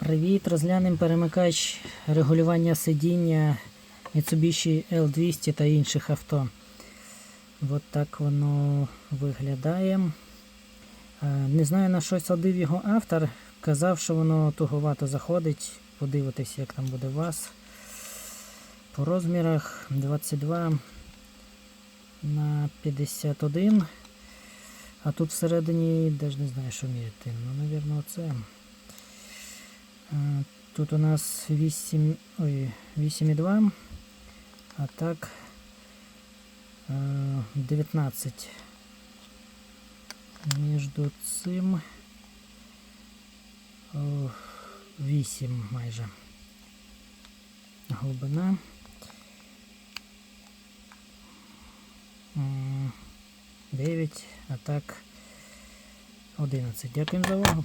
Привіт, розглянемо перемикач регулювання сидіння Mitsubishi L200 та інших авто. От так воно виглядає. Е, Не знаю на що садив його автор. Казав, що воно туговато заходить. Подивитись, як там буде у вас. По розмірах 22 на 51. А тут всередині теж не знаю, що міряти. Ну, напевно, оце. Тут у нас 8, ой, 8,2, а так е, 19. Між цим о, 8 майже. Глибина. 9, а так 11. Дякуємо за увагу.